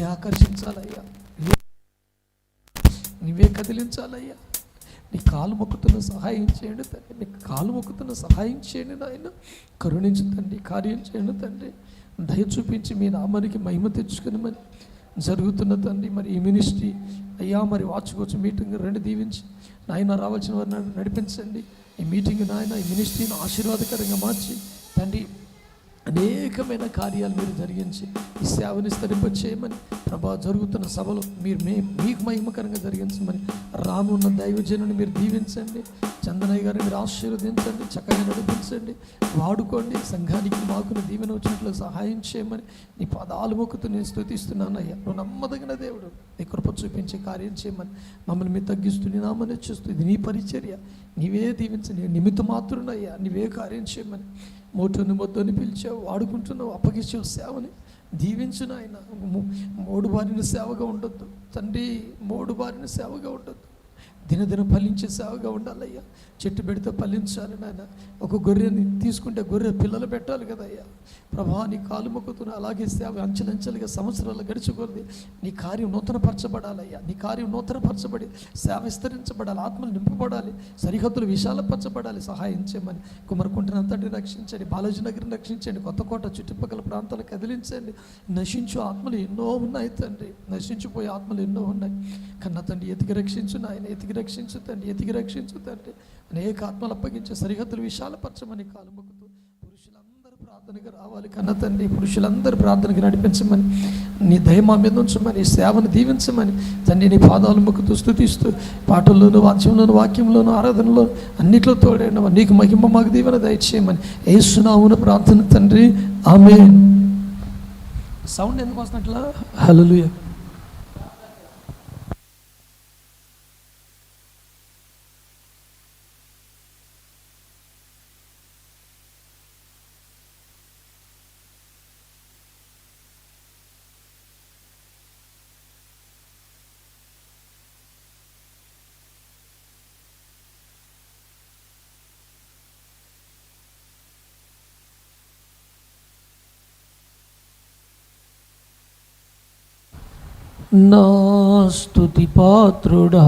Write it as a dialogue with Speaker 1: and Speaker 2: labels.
Speaker 1: నీవే ఆకర్షించాలయ్యా. నువ్వే కదిలించాలయ్యా. నీ కాలు మొక్కుతున్న సహాయం చేయండి తండ్రి. నీ కాలు మొక్కుతున్న సహాయం చేయండి నాయన. కరుణించు తండ్రి కార్యం చేయండి తండ్రి. దయ చూపించి మీ నామానికి మహిమ తెచ్చుకుని మరి జరుగుతున్న తండ్రి మరి ఈ మినిస్ట్రీ అయ్యా మరి వాచుకోవచ్చు మీటింగ్ రెండు దీవించి. నాయన రావాల్సిన వారిని నడిపించండి. ఈ మీటింగ్ నాయన ఈ మినిస్ట్రీని ఆశీర్వాదకరంగా మార్చి తండ్రి అనేకమైన కార్యాలు మీరు జరిగించి ఈ సేవని స్థిరింప చేయమని ప్రభా జరుగుతున్న సభలు మీరు మే మీకు మహిమకరంగా జరిగించమని రానున్న దైవజనుని మీరు దీవించండి చందనయ్య గారిని మీరు ఆశీర్వదించండి చక్కగా నడిపించండి వాడుకోండి సంఘానికి మాకును దీవెన వచ్చినట్లు సహాయం చేయమని నీ పదాలు మొక్కుతూ నేను స్థుతిస్తున్నాను అయ్యా. నువ్వు నమ్మదగిన దేవుడు. నీ కృప చూపించే కార్యం చేయమని మమ్మల్ని మీరు తగ్గిస్తూ నీ నామని చూస్తూ ఇది నీ పరిచర్య. నీవే దీవించు నీ నిమిత్త మాత్రునయ్యా నీవే కార్యం చేయమని మోటుని మొద్దని పిలిచావు వాడుకుంటున్నావు అప్పగించావు సేవని. దీవించును ఆయన మూడు బారిన సేవగా ఉండొద్దు. తండ్రి మూడు బారిన సేవగా ఉండొద్దు. దినదిన ఫలించే సేవగా ఉండాలయ్యా. చెట్టు పెడితే ఫలించాలి నాయన. ఒక గొర్రెని తీసుకుంటే గొర్రె పిల్లలు పెట్టాలి కదయ్యా ప్రభా నీ కాలు మొక్కుతున్న అలాగే సేవ అంచెలంచెలుగా సంవత్సరాలు గడిచికొద్ది నీ కార్యం నూతనపరచబడాలయ్యా. నీ కార్యం నూతనపరచబడి సేవ విస్తరించబడాలి ఆత్మలు నింపబడాలి. సరిహద్దులు విశాలపరచబడాలి. సహాయం చేయమని కుమరకుంటనంతటిని రక్షించండి. బాలాజీ నగర్ని రక్షించండి. కొత్తకోట చుట్టుపక్కల ప్రాంతాలు కదిలించండి. నశించు ఆత్మలు ఎన్నో ఉన్నాయి తండ్రి. నశించిపోయే ఆత్మలు ఎన్నో ఉన్నాయి. కన్న తండ్రి ఎతికి రక్షించు నాయన. ఎతికి రక్షించు తండ్రి ఎతికి రక్షించు తండ్రి అనేక ఆత్మలు అప్పగించే సరిహద్దులు విశాలపరచమని కాలు మొక్కుతూ పురుషులందరూ ప్రార్థనకు రావాలి కన్న తండ్రి పురుషులందరూ ప్రార్థనకు నడిపించమని నీ దయ మా మీద ఉంచమని సేవను దీవించమని తండ్రి నీ పాదాలు మొక్కుతూ స్థుతిస్తూ పాటల్లోను వాక్యంలోను వాక్యంలోను ఆరాధనలో అన్నిట్లో తోడైన నీకు మహిమ మాకు దీవెన దయచేయమని ఏసునామున ప్రార్థన తండ్రి. ఆమె సౌండ్ ఎందుకు వస్తున్నట్లా హలలుయ నా స్తుతి పాత్రుడా